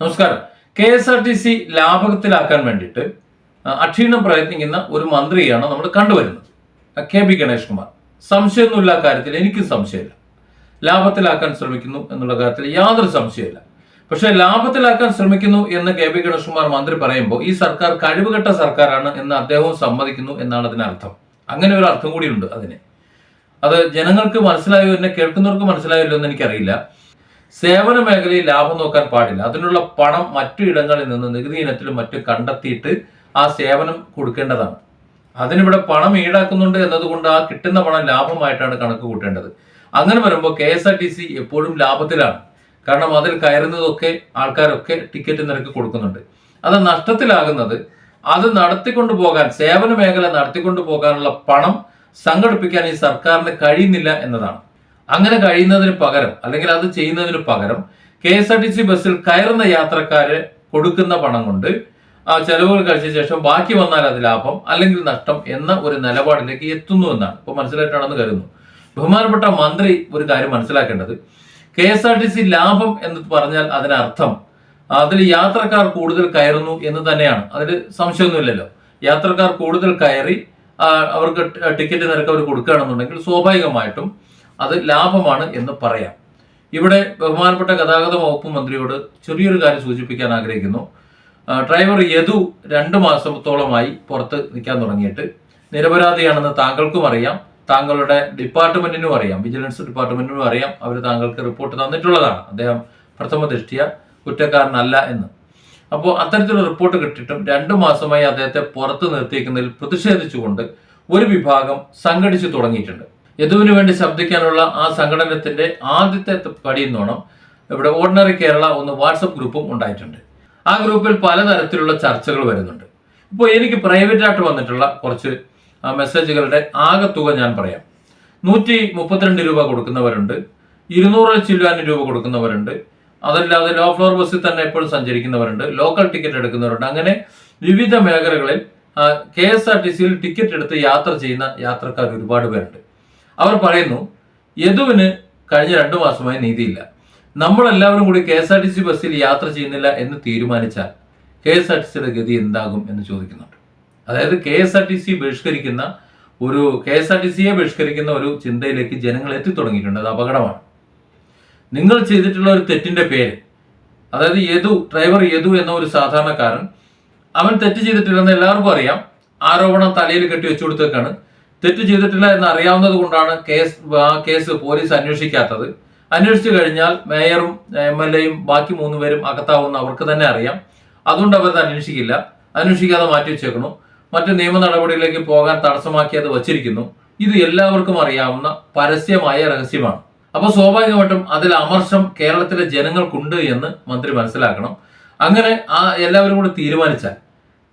നമസ്കാരം. K S R T C ലാഭകത്തിലാക്കാൻ വേണ്ടിയിട്ട് അക്ഷീണം പ്രയത്നിക്കുന്ന ഒരു മന്ത്രിയാണ് നമ്മൾ കണ്ടുവരുന്നത്. കെ ബി ഗണേഷ് കുമാർ സംശയമൊന്നുമില്ല കാര്യത്തിൽ എനിക്കും സംശയമില്ല. ലാഭത്തിലാക്കാൻ ശ്രമിക്കുന്നു എന്നുള്ള കാര്യത്തിൽ യാതൊരു സംശയമില്ല. പക്ഷേ ലാഭത്തിലാക്കാൻ ശ്രമിക്കുന്നു എന്ന് കെ ബി ഗണേഷ് കുമാർ മന്ത്രി പറയുമ്പോൾ ഈ സർക്കാർ കഴിവുകെട്ട സർക്കാരാണ് എന്ന് അദ്ദേഹവും സമ്മതിക്കുന്നു എന്നാണ് അതിനർത്ഥം. അങ്ങനെ ഒരു അർത്ഥം കൂടിയുണ്ട് അതിന്. അത് ജനങ്ങൾക്ക് മനസ്സിലായോ എന്നെ കേൾക്കുന്നവർക്ക് മനസ്സിലായല്ലോ എന്ന് എനിക്കറിയില്ല. സേവന മേഖലയിൽ ലാഭം നോക്കാൻ പാടില്ല. അതിനുള്ള പണം മറ്റു ഇടങ്ങളിൽ നിന്ന് നികുതി ഇനത്തിലും മറ്റും കണ്ടെത്തിയിട്ട് ആ സേവനം കൊടുക്കേണ്ടതാണ്. അതിനിവിടെ പണം ഈടാക്കുന്നുണ്ട് എന്നതുകൊണ്ട് ആ കിട്ടുന്ന പണം ലാഭമായിട്ടാണ് കണക്ക് കൂട്ടേണ്ടത്. അങ്ങനെ വരുമ്പോൾ K S R T C എപ്പോഴും ലാഭത്തിലാണ്. കാരണം അതിൽ കയറുന്നതൊക്കെ ആൾക്കാരൊക്കെ ടിക്കറ്റ് നിരക്ക് കൊടുക്കുന്നുണ്ട്. അത് നഷ്ടത്തിലാകുന്നത് അത് നടത്തിക്കൊണ്ടു പോകാൻ സേവന മേഖല നടത്തിക്കൊണ്ടു പോകാനുള്ള പണം സംഘടിപ്പിക്കാൻ ഈ സർക്കാരിന് കഴിയുന്നില്ല എന്നതാണ്. അങ്ങനെ കഴിയുന്നതിന് പകരം അല്ലെങ്കിൽ അത് ചെയ്യുന്നതിന് പകരം K S R T C ബസ്സിൽ കയറുന്ന യാത്രക്കാര് കൊടുക്കുന്ന പണം കൊണ്ട് ആ ചെലവുകൾ കഴിച്ച ശേഷം ബാക്കി വന്നാൽ അത് ലാഭം അല്ലെങ്കിൽ നഷ്ടം എന്ന ഒരു നിലപാടിലേക്ക് എത്തുന്നു എന്നാണ്. ഇപ്പൊ മനസ്സിലായിട്ടാണെന്ന് കരുതുന്നു. ബഹുമാനപ്പെട്ട മന്ത്രി ഒരു കാര്യം മനസ്സിലാക്കേണ്ടത്. K S R T C ലാഭം എന്ന് പറഞ്ഞാൽ അതിനർത്ഥം അതിൽ യാത്രക്കാർ കൂടുതൽ കയറുന്നു എന്ന് തന്നെയാണ്. അതിൽ സംശയമൊന്നുമില്ലല്ലോ. യാത്രക്കാർ കൂടുതൽ കയറി അവർക്ക് ടിക്കറ്റ് നിരക്ക് അവർ കൊടുക്കുകയാണെന്നുണ്ടെങ്കിൽ സ്വാഭാവികമായിട്ടും അത് ലാഭമാണ് എന്ന് പറയാം. ഇവിടെ ബഹുമാനപ്പെട്ട ഗതാഗത വകുപ്പ് മന്ത്രിയോട് ചെറിയൊരു കാര്യം സൂചിപ്പിക്കാൻ ആഗ്രഹിക്കുന്നു. ഡ്രൈവർ യദു രണ്ട് മാസത്തോളമായി പുറത്ത് നിൽക്കാൻ തുടങ്ങിയിട്ട് നിരപരാധിയാണെന്ന് താങ്കൾക്കും അറിയാം. താങ്കളുടെ ഡിപ്പാർട്ട്മെന്റിനും അറിയാം. വിജിലൻസ് ഡിപ്പാർട്ട്മെന്റിനും അറിയാം. അവർ താങ്കൾക്ക് റിപ്പോർട്ട് തന്നിട്ടുള്ളതാണ്. അദ്ദേഹം പ്രഥമ ദൃഷ്ടിയ കുറ്റക്കാരനല്ല എന്ന്. അപ്പോൾ അത്തരത്തിലുള്ള റിപ്പോർട്ട് കിട്ടിയിട്ടും രണ്ടു മാസമായി അദ്ദേഹത്തെ പുറത്ത് നിർത്തിയിരിക്കുന്നതിൽ പ്രതിഷേധിച്ചുകൊണ്ട് ഒരു വിഭാഗം സംഘടിച്ചു തുടങ്ങിയിട്ടുണ്ട്. യദുവിന് വേണ്ടി ശബ്ദിക്കാനുള്ള ആ സംഘടനത്തിന്റെ ആദ്യത്തെ പടി എന്നോണം ഇവിടെ ഓർഡിനറി കേരള ഒന്ന് വാട്സപ്പ് ഗ്രൂപ്പും ഉണ്ടായിട്ടുണ്ട്. ആ ഗ്രൂപ്പിൽ പലതരത്തിലുള്ള ചർച്ചകൾ വരുന്നുണ്ട്. ഇപ്പോൾ എനിക്ക് പ്രൈവറ്റ് ആയിട്ട് വന്നിട്ടുള്ള കുറച്ച് മെസ്സേജുകളുടെ ആകെ തുക ഞാൻ പറയാം. നൂറ്റി മുപ്പത്തിരണ്ട് രൂപ കൊടുക്കുന്നവരുണ്ട്. ഇരുന്നൂറ് ചില്ലാനും രൂപ കൊടുക്കുന്നവരുണ്ട്. അതല്ലാതെ ലോ ഫ്ലോർ ബസ്സിൽ തന്നെ എപ്പോഴും സഞ്ചരിക്കുന്നവരുണ്ട്. Local ticket എടുക്കുന്നവരുണ്ട്. അങ്ങനെ വിവിധ മേഖലകളിൽ കെ എസ് ആർ ടി സിയിൽ ടിക്കറ്റ് എടുത്ത് യാത്ര ചെയ്യുന്ന യാത്രക്കാർ ഒരുപാട് പേരുണ്ട്. അവർ പറയുന്നു യദുവിന് കഴിഞ്ഞ രണ്ടു മാസമായി നീതിയില്ല. നമ്മളെല്ലാവരും കൂടി K S R T C ബസ്സിൽ യാത്ര ചെയ്യുന്നില്ല എന്ന് തീരുമാനിച്ചാൽ കെ എസ് ആർ ടി സിയുടെ ഗതി എന്താകും എന്ന് ചോദിക്കുന്നുണ്ട്. അതായത് K S R T C ബഹിഷ്കരിക്കുന്ന ഒരു കെ എസ് ആർ ടി സിയെ ബഹിഷ്കരിക്കുന്ന ഒരു ചിന്തയിലേക്ക് ജനങ്ങൾ എത്തിത്തുടങ്ങിയിട്ടുണ്ട് അത് അപകടമാണ്. നിങ്ങൾ ചെയ്തിട്ടുള്ള ഒരു തെറ്റിന്റെ പേര് അതായത് യദു ഡ്രൈവർ യദു എന്ന ഒരു സാധാരണക്കാരൻ അവൻ തെറ്റ് ചെയ്തിട്ടില്ലെന്ന് എല്ലാവർക്കും അറിയാം. ആരോപണം തലയിൽ കെട്ടി വെച്ചു കൊടുത്തേക്കാണ്. തെറ്റ് ചെയ്തിട്ടില്ല എന്ന് അറിയാവുന്നത് കൊണ്ടാണ് കേസ് ആ കേസ് പോലീസ് അന്വേഷിക്കാത്തത്. അന്വേഷിച്ചു കഴിഞ്ഞാൽ മേയറും എം എൽ എയും ബാക്കി മൂന്ന് പേരും അകത്താവുന്ന അവർക്ക് തന്നെ അറിയാം. അതുകൊണ്ട് അവരത് അന്വേഷിക്കില്ല. അന്വേഷിക്കാതെ മാറ്റി വെച്ചേക്കണു മറ്റ് നിയമ നടപടിയിലേക്ക് പോകാൻ തടസ്സമാക്കി അത് വച്ചിരിക്കുന്നു. ഇത് എല്ലാവർക്കും അറിയാവുന്ന പരസ്യമായ രഹസ്യമാണ്. അപ്പോൾ സ്വാഭാവികമായിട്ടും അതിൽ അമർഷം കേരളത്തിലെ ജനങ്ങൾക്കുണ്ട് എന്ന് മന്ത്രി മനസ്സിലാക്കണം. അങ്ങനെ ആ എല്ലാവരും കൂടി തീരുമാനിച്ചാൽ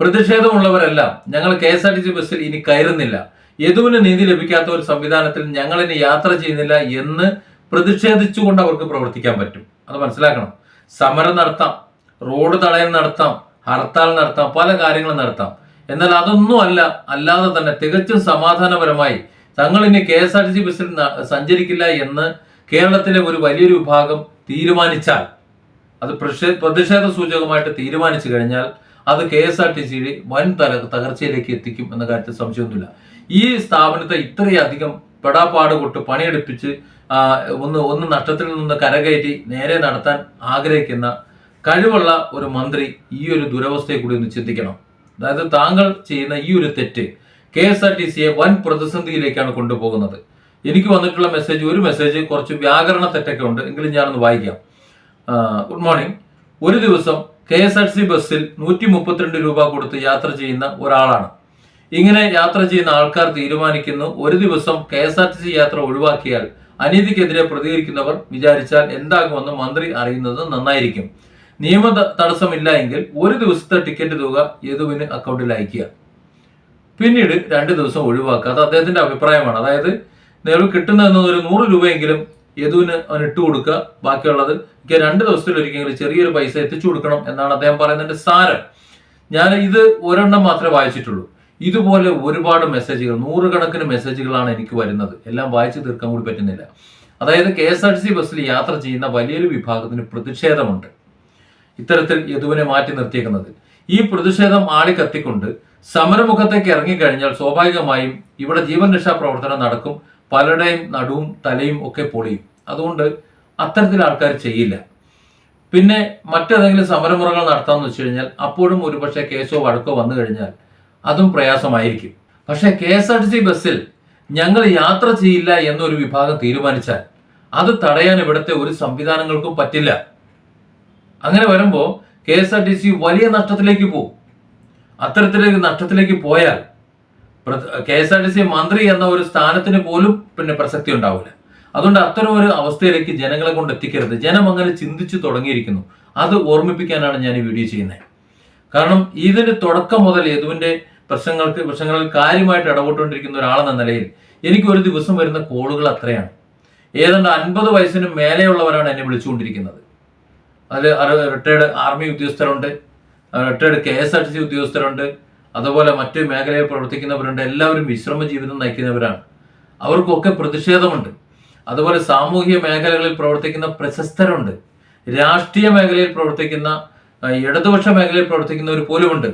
പ്രതിഷേധമുള്ളവരെല്ലാം ഞങ്ങൾ K S R T C ബസ്സിൽ ഇനി കയറുന്നില്ല. യദുവിന് നീതി ലഭിക്കാത്ത ഒരു സംവിധാനത്തിൽ ഞങ്ങൾ ഇനി യാത്ര ചെയ്യുന്നില്ല എന്ന് പ്രതിഷേധിച്ചുകൊണ്ട് അവർക്ക് പ്രവർത്തിക്കാൻ പറ്റും. അത് മനസ്സിലാക്കണം. സമരം നടത്താം. റോഡ് തടയൽ നടത്താം. ഹർത്താൽ നടത്താം. പല കാര്യങ്ങളും നടത്താം. എന്നാൽ അതൊന്നും അല്ല. അല്ലാതെ തന്നെ തികച്ചും സമാധാനപരമായി തങ്ങൾ ഇനി K S R T C ബസ്സിൽ സഞ്ചരിക്കില്ല എന്ന് കേരളത്തിലെ ഒരു വലിയൊരു വിഭാഗം തീരുമാനിച്ചാൽ അത് പ്രതിഷേ- പ്രതിഷേധ സൂചകമായിട്ട് തീരുമാനിച്ചു കഴിഞ്ഞാൽ അത് കെ എസ് ആർ ടി സിയുടെ വൻ തകർച്ചയിലേക്ക് എത്തിക്കും എന്ന കാര്യത്തിൽ സംശയമൊന്നുമില്ല. ഈ സ്ഥാപനത്തെ ഇത്രയധികം പെടാപ്പാട് കൊട്ട് പണിയെടുപ്പിച്ച് ഒന്ന് ഒന്ന് നഷ്ടത്തിൽ നിന്ന് കരകയറ്റി നേരെ നടത്താൻ ആഗ്രഹിക്കുന്ന കഴിവുള്ള ഒരു മന്ത്രി ഈ ഒരു ദുരവസ്ഥയെ കൂടി ഒന്ന് ചിന്തിക്കണം. അതായത് താങ്കൾ ചെയ്യുന്ന ഈ ഒരു തെറ്റ് കെ എസ് ആർ ടി സിയെ വൻ പ്രതിസന്ധിയിലേക്കാണ് കൊണ്ടുപോകുന്നത്. എനിക്ക് വന്നിട്ടുള്ള മെസ്സേജ് ഒരു മെസ്സേജ് കുറച്ച് വ്യാകരണ തെറ്റൊക്കെ ഉണ്ട് എങ്കിലും ഞാനൊന്ന് വായിക്കാം. ഗുഡ് മോർണിംഗ് ഒരു ദിവസം കെ എസ് ആർ സി ബസ്സിൽ നൂറ്റി മുപ്പത്തിരണ്ട് രൂപ കൊടുത്ത് യാത്ര ചെയ്യുന്ന ഒരാളാണ്. ഇങ്ങനെ യാത്ര ചെയ്യുന്ന ആൾക്കാർ തീരുമാനിക്കുന്നു. ഒരു ദിവസം K S R T C യാത്ര ഒഴിവാക്കിയാൽ അനീതിക്കെതിരെ പ്രതികരിക്കുന്നവർ വിചാരിച്ചാൽ എന്താകുമെന്ന് മന്ത്രി അറിയുന്നത് നന്നായിരിക്കും. നിയമ തടസ്സമില്ല എങ്കിൽ ഒരു ദിവസത്തെ ടിക്കറ്റ് തുക യദുവിന് അക്കൗണ്ടിൽ അയക്കുക പിന്നീട് രണ്ട് ദിവസം ഒഴിവാക്കുക. അത് അദ്ദേഹത്തിന്റെ അഭിപ്രായമാണ്. അതായത് നിലവിൽ കിട്ടുന്ന ഒരു നൂറ് രൂപയെങ്കിലും യദുവിന് അവൻ ഇട്ട് കൊടുക്കുക. ബാക്കിയുള്ളത് എനിക്ക് രണ്ട് ദിവസത്തിലൊരിക്കലെങ്കിലും ചെറിയൊരു പൈസ എത്തിച്ചു കൊടുക്കണം എന്നാണ് അദ്ദേഹം പറയുന്നതിന്റെ സാരം. ഞാൻ ഇത് ഒരെണ്ണം മാത്രമേ വായിച്ചിട്ടുള്ളൂ. ഇതുപോലെ ഒരുപാട് മെസ്സേജുകൾ നൂറുകണക്കിന് മെസ്സേജുകളാണ് എനിക്ക് വരുന്നത്. എല്ലാം വായിച്ചു തീർക്കാൻ കൂടി പറ്റുന്നില്ല. അതായത് K S R T C ബസ്സിൽ യാത്ര ചെയ്യുന്ന വലിയൊരു വിഭാഗത്തിന് പ്രതിഷേധമുണ്ട്. ഇത്തരത്തിൽ യദുവിനെ മാറ്റി നിർത്തിയേക്കുന്നത്. ഈ പ്രതിഷേധം ആളിക്കത്തിക്കൊണ്ട് സമരമുഖത്തേക്ക് ഇറങ്ങിക്കഴിഞ്ഞാൽ സ്വാഭാവികമായും ഇവിടെ ജീവൻ രക്ഷാ പ്രവർത്തനം നടക്കും. പലരുടെയും നടുവും തലയും ഒക്കെ പൊളിയും. അതുകൊണ്ട് അത്തരത്തിൽ ആൾക്കാർ ചെയ്യില്ല. പിന്നെ മറ്റേതെങ്കിലും സമരമുറകൾ നടത്താമെന്ന് വെച്ച് കഴിഞ്ഞാൽ അപ്പോഴും ഒരുപക്ഷെ കേസോ വഴക്കോ വന്നു കഴിഞ്ഞാൽ അതും പ്രയാസമായിരിക്കും. പക്ഷെ K S R T C ബസ്സിൽ ഞങ്ങൾ യാത്ര ചെയ്യില്ല എന്നൊരു വിഭാഗം തീരുമാനിച്ചാൽ അത് തടയാൻ ഇവിടുത്തെ ഒരു സംവിധാനങ്ങൾക്കും പറ്റില്ല. അങ്ങനെ വരുമ്പോൾ K S R T C വലിയ നഷ്ടത്തിലേക്ക് പോകും അത്തരത്തിലേക്ക് നഷ്ടത്തിലേക്ക് പോയാൽ K S R T C മന്ത്രി എന്ന ഒരു സ്ഥാനത്തിന് പോലും പിന്നെ പ്രസക്തി ഉണ്ടാവില്ല. അതുകൊണ്ട് അത്തരം ഒരു അവസ്ഥയിലേക്ക് ജനങ്ങളെ കൊണ്ട് എത്തിക്കരുത്. ജനം അങ്ങനെ ചിന്തിച്ചു തുടങ്ങിയിരിക്കുന്നു. അത് ഓർമ്മിപ്പിക്കാനാണ് ഞാൻ ഈ വീഡിയോ ചെയ്യുന്നത്. കാരണം ഇതിന് തുടക്കം മുതൽ യദുവിന്റെ പ്രശ്നങ്ങൾക്ക് പ്രശ്നങ്ങളിൽ കാര്യമായിട്ട് ഇടപെട്ടുകൊണ്ടിരിക്കുന്ന ഒരാളെന്ന നിലയിൽ എനിക്ക് ഒരു ദിവസം വരുന്ന കോളുകൾ അത്രയാണ്. ഏതാണ്ട് അൻപത് വയസ്സിന് മേലെയുള്ളവരാണ് എന്നെ വിളിച്ചുകൊണ്ടിരിക്കുന്നത്. അതിൽ retired army ഉദ്യോഗസ്ഥരുണ്ട് retired K S R T C ഉദ്യോഗസ്ഥരുണ്ട് അതുപോലെ മറ്റ് മേഖലയിൽ പ്രവർത്തിക്കുന്നവരുണ്ട് എല്ലാവരും വിശ്രമ ജീവിതം നയിക്കുന്നവരാണ്. അവർക്കൊക്കെ പ്രതിഷേധമുണ്ട്. അതുപോലെ സാമൂഹിക മേഖലകളിൽ പ്രവർത്തിക്കുന്ന പ്രശസ്തരുണ്ട്. രാഷ്ട്രീയ മേഖലയിൽ പ്രവർത്തിക്കുന്ന ഇടതുപക്ഷ മേഖലയിൽ പ്രവർത്തിക്കുന്നവർ പോലുമുണ്ട്.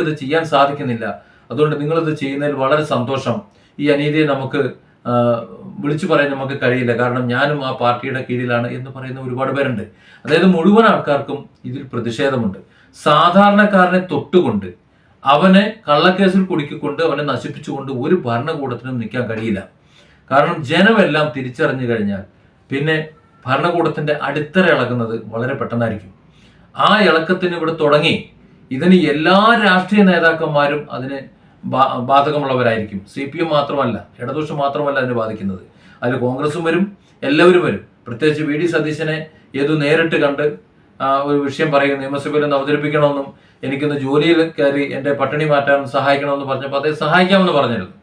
ഇത് ചെയ്യാൻ സാധിക്കുന്നില്ല. അതുകൊണ്ട് നിങ്ങളിത് ചെയ്യുന്നതിൽ വളരെ സന്തോഷം. ഈ അനീതിയെ നമുക്ക് വിളിച്ചു പറയാൻ നമുക്ക് കഴിയില്ല. കാരണം ഞാനും ആ പാർട്ടിയുടെ കീഴിലാണ് എന്ന് പറയുന്ന ഒരുപാട് പേരുണ്ട്. അതായത് മുഴുവൻ ആൾക്കാർക്കും ഇതിൽ പ്രതിഷേധമുണ്ട്. സാധാരണക്കാരനെ തൊട്ടുകൊണ്ട് അവനെ കള്ളക്കേസിൽ കുടുക്കിക്കൊണ്ട് അവനെ നശിപ്പിച്ചുകൊണ്ട് ഒരു ഭരണകൂടത്തിനും നിൽക്കാൻ കഴിയില്ല. കാരണം ജനമെല്ലാം തിരിച്ചറിഞ്ഞു കഴിഞ്ഞാൽ പിന്നെ ഭരണകൂടത്തിന്റെ അടിത്തറ ഇളകുന്നത് വളരെ പെട്ടെന്നായിരിക്കും. ആ ഇളക്കത്തിന് ഇവിടെ തുടങ്ങി ഇതിന് എല്ലാ രാഷ്ട്രീയ നേതാക്കന്മാരും അതിന് ബാധകമുള്ളവരായിരിക്കും. സി പി എം മാത്രമല്ല ഇടതുപക്ഷം മാത്രമല്ല അതിന് ബാധിക്കുന്നത്. അതിൽ കോൺഗ്രസും വരും എല്ലാവരും വരും. പ്രത്യേകിച്ച് വി ഡി സതീശനെ ഏതു നേരിട്ട് കണ്ട് ഒരു വിഷയം പറയും നിയമസഭയിൽ അവതരിപ്പിക്കണമെന്നും എനിക്കൊന്ന് ജോലിയിൽ കയറി എന്റെ പട്ടിണി മാറ്റാൻ സഹായിക്കണമെന്ന് പറഞ്ഞപ്പോൾ അദ്ദേഹം സഹായിക്കാമെന്ന് പറഞ്ഞിരുന്നു.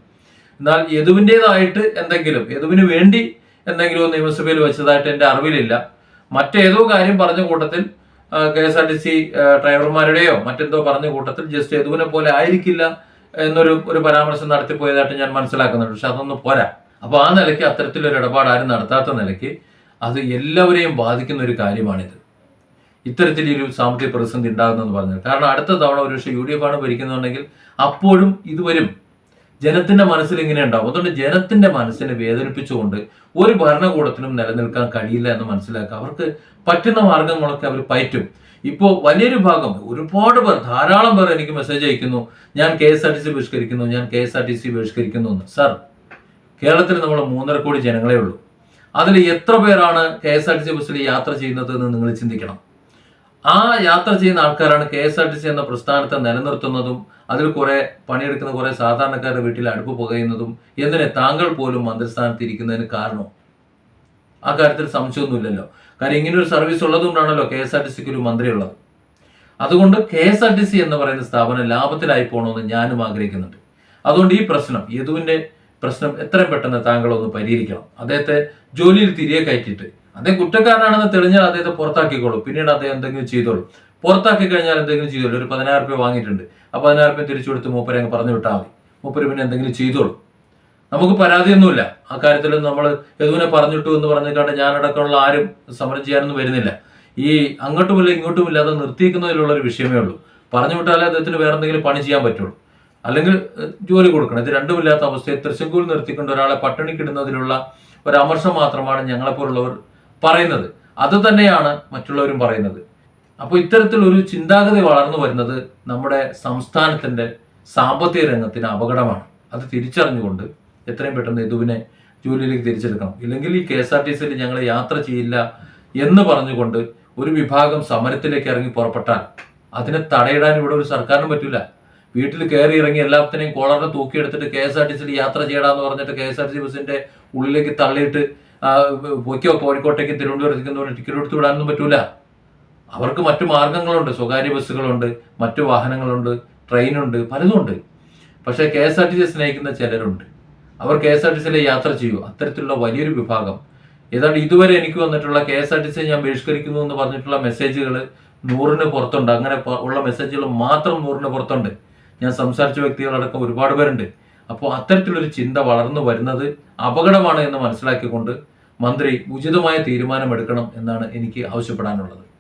എന്നാൽ യദുവിന്റെതായിട്ട് എന്തെങ്കിലും യദുവിന് വേണ്ടി എന്തെങ്കിലും നിയമസഭയിൽ വെച്ചതായിട്ട് എന്റെ അറിവിലില്ല. മറ്റേതോ കാര്യം പറഞ്ഞ കൂട്ടത്തിൽ K S R T C ഡ്രൈവർമാരുടെയോ മറ്റെന്തോ പറഞ്ഞ കൂട്ടത്തിൽ ജസ്റ്റ് യദുവിനെ പോലെ ആയിരിക്കില്ല എന്നൊരു ഒരു പരാമർശം നടത്തിപ്പോയതായിട്ട് ഞാൻ മനസ്സിലാക്കുന്നുണ്ട്. പക്ഷെ അതൊന്നും പോരാ. അപ്പോൾ ആ നിലയ്ക്ക് അത്തരത്തിലൊരു ഇടപാട് ആരും നടത്താത്ത നിലയ്ക്ക് അത് എല്ലാവരെയും ബാധിക്കുന്ന ഒരു കാര്യമാണിത്. ഒരു സാമ്പത്തിക പ്രതിസന്ധി ഉണ്ടാകുന്നെന്ന് പറഞ്ഞത് കാരണം അടുത്ത തവണ ഒരു പക്ഷേ യു ഡി എഫ് ആണ് ഭരിക്കുന്നുണ്ടെങ്കിൽ അപ്പോഴും ഇത് വരും ജനത്തിന്റെ മനസ്സിൽ ഇങ്ങനെ ഉണ്ടാവും. അതുകൊണ്ട് ജനത്തിന്റെ മനസ്സിനെ വേദനിപ്പിച്ചുകൊണ്ട് ഒരു ഭരണകൂടത്തിനും നിലനിൽക്കാൻ കഴിയില്ല എന്ന് മനസ്സിലാക്കുക. അവർക്ക് പറ്റുന്ന മാർഗങ്ങളൊക്കെ അവർ പയറ്റും. ഇപ്പോൾ വലിയൊരു ഭാഗം ഒരുപാട് പേർ ധാരാളം പേർ എനിക്ക് മെസ്സേജ് അയക്കുന്നു. ഞാൻ K S R T C ബഹിഷ്കരിക്കുന്നു. ഞാൻ K S R T C ബഹിഷ്കരിക്കുന്നു എന്ന്. സാർ കേരളത്തിൽ നമ്മൾ മൂന്നര കോടി ജനങ്ങളേ ഉള്ളൂ. അതിൽ എത്ര പേരാണ് K S R T C ബസ്സിൽ യാത്ര ചെയ്യുന്നത് എന്ന് നിങ്ങൾ ചിന്തിക്കണം. ആ യാത്ര ചെയ്യുന്ന ആൾക്കാരാണ് K S R T C എന്ന പ്രസ്ഥാനത്തെ നിലനിർത്തുന്നതും അതിൽ കുറെ പണിയെടുക്കുന്ന കുറെ സാധാരണക്കാരുടെ വീട്ടിൽ അടുപ്പ് പുകയുന്നതും എന്തിനെ താങ്കൾ പോലും മന്ത്രിസ്ഥാനത്ത് ഇരിക്കുന്നതിന് കാരണം ആ കാര്യത്തിൽ സംശയമൊന്നുമില്ലല്ലോ. കാര്യം ഇങ്ങനെ ഒരു സർവീസ് ഉള്ളതുകൊണ്ടാണല്ലോ കെ എസ് ആർ ടി സിക്ക് ഒരു മന്ത്രി ഉള്ളത് അതുകൊണ്ട് K S R T C എന്ന് പറയുന്ന സ്ഥാപനം ലാഭത്തിലായി പോകണമെന്ന് ഞാനും ആഗ്രഹിക്കുന്നുണ്ട്. അതുകൊണ്ട് ഈ പ്രശ്നം യദുവിന്റെ പ്രശ്നം എത്രയും പെട്ടെന്ന് താങ്കളൊന്ന് പരിഹരിക്കണം. അദ്ദേഹത്തെ ജോലിയിൽ തിരികെ കയറ്റിയിട്ട് അദ്ദേഹം കുറ്റക്കാരനാണെന്ന് തെളിഞ്ഞാൽ അദ്ദേഹത്തെ പുറത്താക്കിക്കോളൂ. പിന്നീട് അദ്ദേഹം എന്തെങ്കിലും ചെയ്തോളൂ. പുറത്താക്കി കഴിഞ്ഞാൽ എന്തെങ്കിലും ചെയ്തോളൂ. ഒരു പതിനായിരം രൂപ വാങ്ങിയിട്ടുണ്ട്. ആ പതിനായിരം രൂപ തിരിച്ചു കൊടുത്ത് മൂപ്പരെ അങ്ങ് പറഞ്ഞു വിട്ടാൽ മതി. മൂപ്പര് പിന്നെ എന്തെങ്കിലും ചെയ്തോളൂ. നമുക്ക് പരാതിയൊന്നുമില്ല. ആ കാര്യത്തിൽ നമ്മൾ യദുവിനെ പറഞ്ഞിട്ടു എന്ന് പറഞ്ഞിട്ടാണ് ഞാനടക്കമുള്ള ആരും സമരം ചെയ്യാനൊന്നും വരുന്നില്ല. ഈ അങ്ങോട്ടുമില്ല ഇങ്ങോട്ടുമില്ല അത് നിർത്തിയിരിക്കുന്നതിലുള്ള ഒരു വിഷയമേ ഉള്ളൂ. പറഞ്ഞു വിട്ടാലേ അദ്ദേഹത്തിന് വേറെ എന്തെങ്കിലും പണി ചെയ്യാൻ പറ്റുള്ളൂ. അല്ലെങ്കിൽ ജോലി കൊടുക്കണം. ഇത് രണ്ടുമില്ലാത്ത അവസ്ഥയെ തൃശ്ശങ്കൂരിൽ നിർത്തിക്കൊണ്ട് ഒരാളെ പട്ടിണിക്കിടുന്നതിലുള്ള ഒരു അമർഷം മാത്രമാണ് ഞങ്ങളെപ്പോലുള്ളവർ പറയുന്നത്. അത് തന്നെയാണ് മറ്റുള്ളവരും പറയുന്നത്. അപ്പോൾ ഇത്തരത്തിലൊരു ചിന്താഗതി വളർന്നു വരുന്നത് നമ്മുടെ സംസ്ഥാനത്തിന്റെ സാമ്പത്തിക രംഗത്തിന് അപകടമാണ്. അത് തിരിച്ചറിഞ്ഞുകൊണ്ട് എത്രയും പെട്ടെന്ന് ഇതുവിനെ ജോലിയിലേക്ക് തിരിച്ചെടുക്കണം. ഇല്ലെങ്കിൽ ഈ കെ എസ് ആർ ടി സിയിൽ ഞങ്ങൾ യാത്ര ചെയ്യില്ല എന്ന് പറഞ്ഞുകൊണ്ട് ഒരു വിഭാഗം സമരത്തിലേക്ക് ഇറങ്ങി പുറപ്പെട്ടാൽ അതിനെ തടയിടാൻ ഇവിടെ ഒരു സർക്കാരിനും പറ്റില്ല. വീട്ടിൽ കയറി ഇറങ്ങി എല്ലാത്തിനെയും കോളറിനെ തൂക്കിയെടുത്തിട്ട് കെ എസ് ആർ ടി സിയിൽ യാത്ര ചെയ്യണമെന്ന് പറഞ്ഞിട്ട് K S R T C ബസ്സിന്റെ ഉള്ളിലേക്ക് തള്ളിയിട്ട് പൊയ്ക്കോ കോഴിക്കോട്ടേക്ക് തിരുവനന്തപുരത്തേക്ക് ടിക്കറ്റ് വിടാനൊന്നും പറ്റൂല. അവർക്ക് മറ്റു മാർഗങ്ങളുണ്ട്. സ്വകാര്യ ബസ്സുകളുണ്ട് മറ്റു വാഹനങ്ങളുണ്ട് ട്രെയിനുണ്ട് പലതുമുണ്ട്. പക്ഷേ K S R T C സ്നേഹിക്കുന്ന ചിലരുണ്ട്. അവർ കെ എസ് ആർ ടി സിയിലെ യാത്ര ചെയ്യൂ. അത്തരത്തിലുള്ള വലിയൊരു വിഭാഗം. ഏതാണ്ട് ഇതുവരെ എനിക്ക് വന്നിട്ടുള്ള K S R T C ഞാൻ ബഹിഷ്കരിക്കുന്നു എന്ന് പറഞ്ഞിട്ടുള്ള മെസ്സേജുകൾ നൂറിന് പുറത്തുണ്ട്. അങ്ങനെ ഉള്ള മെസ്സേജുകൾ മാത്രം നൂറിന് പുറത്തുണ്ട്. ഞാൻ സംസാരിച്ച വ്യക്തികളടക്കം ഒരുപാട് പേരുണ്ട്. അപ്പോൾ അത്തരത്തിലൊരു ചിന്ത വളർന്നു വരുന്നത് അപകടമാണ് എന്ന് മനസ്സിലാക്കിക്കൊണ്ട് മന്ത്രി ഉചിതമായ തീരുമാനമെടുക്കണം എന്നാണ് എനിക്ക് ആവശ്യപ്പെടാനുള്ളത്.